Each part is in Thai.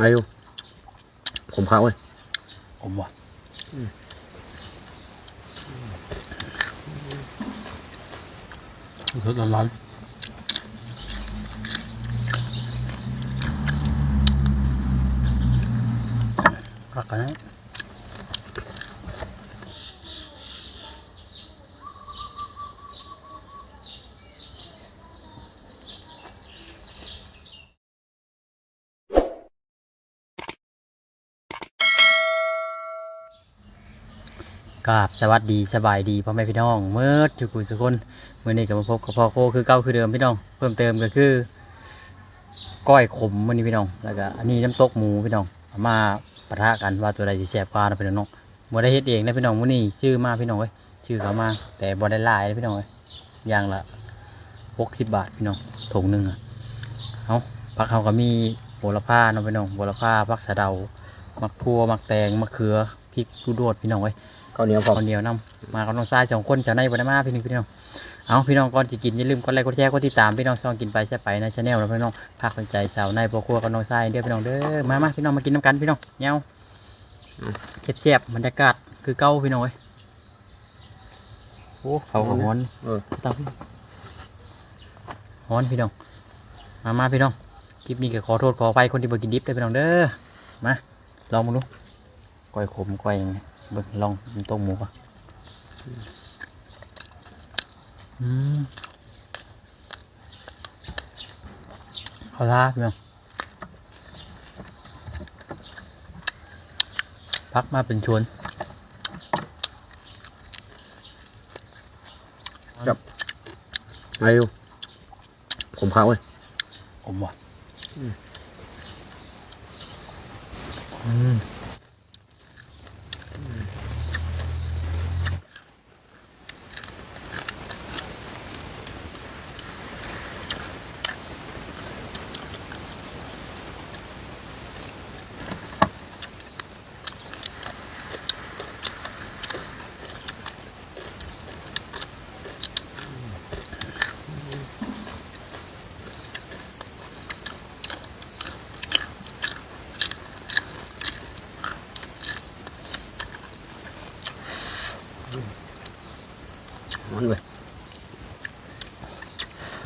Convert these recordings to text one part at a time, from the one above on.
อายุผมเข้าเว้ยผมว่ะรสร้อนรักกันนะ กราบสวัสดีสบายดีพ่อแม่พี่น้องเมื่อจุกุสุคนเมื่อนี้ก็มาพบกับพ่อโคคือเก่าคือเดิมพี่น้อง เพิ่มเติมก็คือก้อยขมเมื่อนี้พี่น้อง แล้วก็อันนี้น้ำตกหมูพี่น้องมาปะทะกันว่าตัวใดจะแซ่บกว่านะพี่น้องเนาะบ่ได้เฮ็ดเองนะพี่น้องมื่อนี้ชื่อมาพี่น้องเว้ยชื่อเขามา แต่บ่ได้ลายนะพี่น้องเว้ยอย่างละหกสิบบาทพี่น้องถุงหนึ่งอะเอาผักเขาก็มีโหระพาเนาะพี่น้องโหระพาผักสะเดา มักทั่วมักแตงมะเขือพริกลูดดพี่น้องเว้ย ข้าวเหนียวพร้อมคนเดียวนํมากับน้องทรายสองคนจากในบรมาพี่นึงพี่น้องเอาพี่น้องก่อนจะกินอย่าลืมกดไลค์กดแชร์กดติดตามพี่น้องซองกินไปแช่ไปในชาแนลนะพี่น้องภาคสนใจสาวในพวกครัวกับน้องทรายเด้อพี่น้องเด้อมามาพี่น้องมากินน้ำกันพี่น้องเงี้ยวเสียบๆบรรยากาศคือเก้าพี่น้องเอ้ยโอ้เขาก็ฮ้อน เออ ตามฮ้อนพี่น้อง มามาพี่น้อง คลิปนี้ก็ขอโทษขออภัยคนที่บ่กินดิบเด้พี่น้องเด้อ มา ลองมาดูก้อยขมก้อยยังไง เบิ่งลองมันต้มหมูก่อนอืมเขาท่าพี่น้องพักมาเป็นชวนอายุผมเข้าเว้ยผมว่ะอืม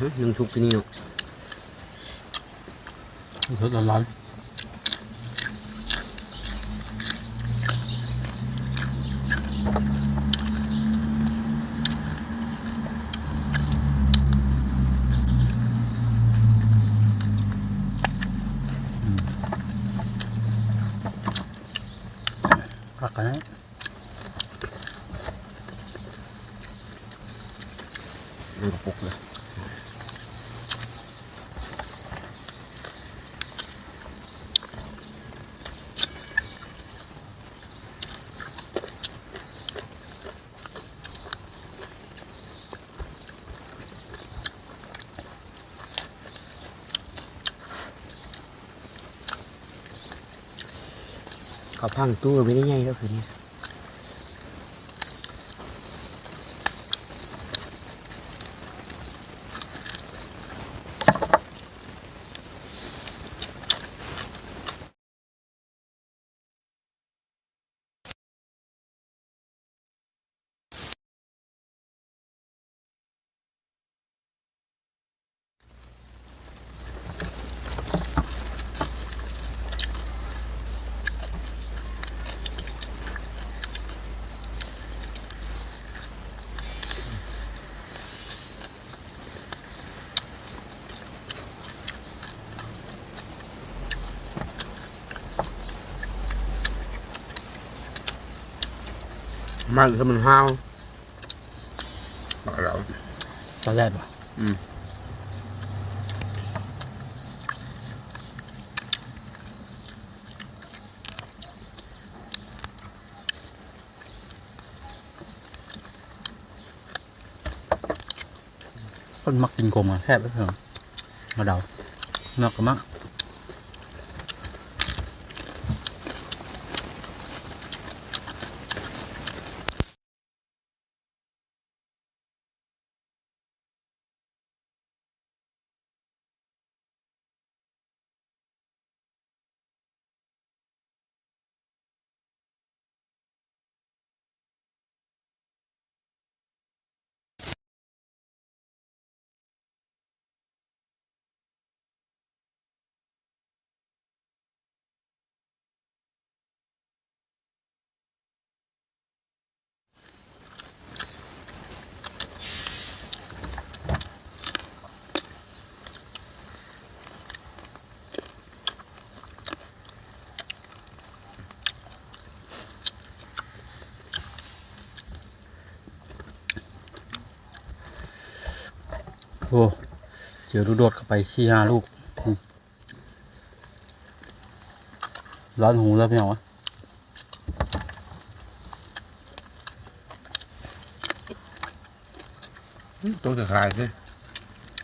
ฮะยังชุบที่นี่เนาะรสร้อนพักกันนะมันกระปุกเลย เขาพังตู้ไม่ได้ใหญ่แล้วคืนนี้ มันคือมันห้าวบอกเราตอนแรกว่ะอืมคนมักกินกลมอะแค่ไปเถอะมาเดาเนาะก็มัก เจอลูกโดดเข้าไปสี่ห้าลูกอืมร้อนหูแล้วพี่น้องวะต้องจะขายสิ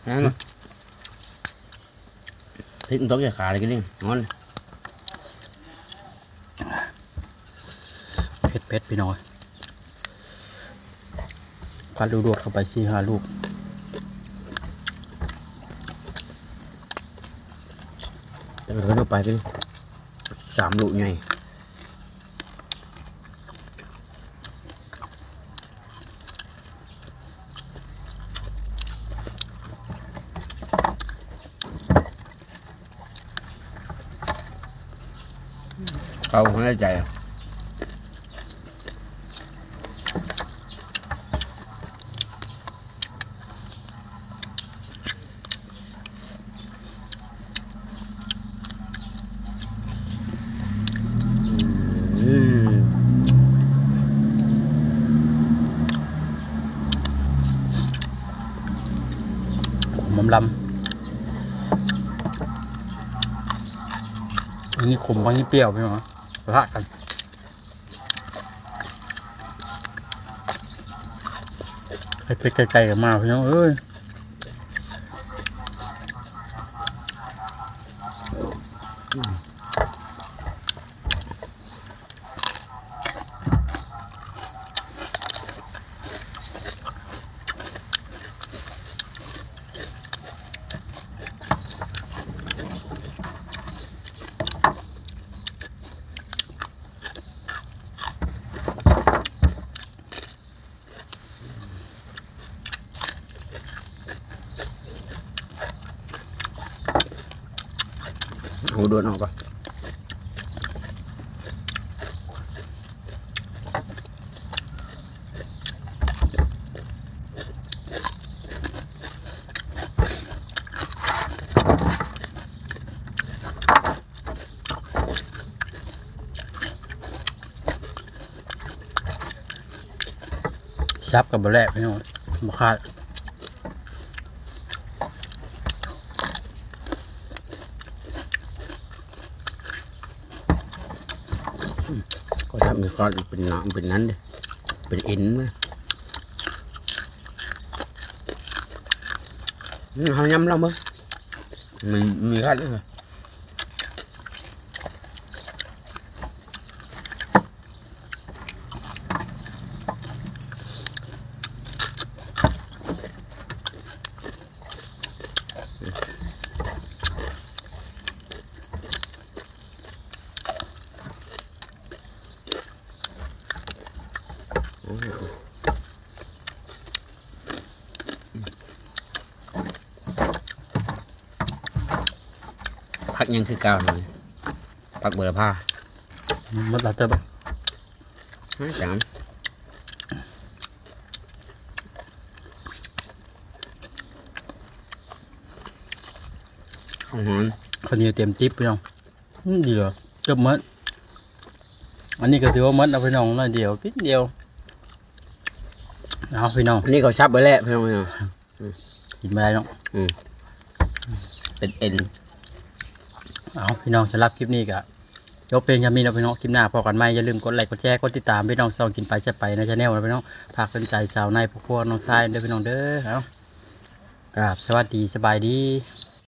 นั่นพริกต้องจะขายเลยกันนี่งอนเผ็ดเผ็ดพี่น้องวะพัดลูกโดดเข้าไปสี่ห้าลูก แล้วก็เข้าไปกันสามลูกไงเขา không ได้ใจอะ อืม ขมลำ อันนี้ขมบางนี้เปรี้ยวพี่หมองวะทะกันไปไปไกลๆกันมาพี่น้องเอ้ย หูโดนออกปะซับกับบะแลกพี่น้องบะคาด ก็ทำให้ก้อนเป็นหนามเป็นนั้นเลยเป็นอินนะอืมเขายำเรามั้งมันมีขั้นเลย ยังคือเก่าหน่อยพักเบอร์ผ้ามัดลาเตอร์บะจังข้าวหอมคนนี้เตรียมติ๊บพี่น้องอืมดีเหรอเกือบหมัดอันนี้ก็ถือว่าหมัดเอาพี่น้องน้อยเดียวนิดเดียวเอาพี่น้องอันนี้เขาชับไปแล้วพี่น้องพี่น้องกินไม่ได้น้องเป็นเอ็น เอาพี่น้องสำหรับคลิปนี้ก็ยกเพลงยามีเราพี่น้องคลิปหน้าพอกันไหมอย่าลืมกดไลค์กดแชร์กดติดตาม พี่น้องซองกินไปจะไปในชาแนลนะพี่น้องฝากเป็นใจสาวในพวกพวกน้องชายเด้อพี่น้องเด้อเอากราบสวัสดีสบายดี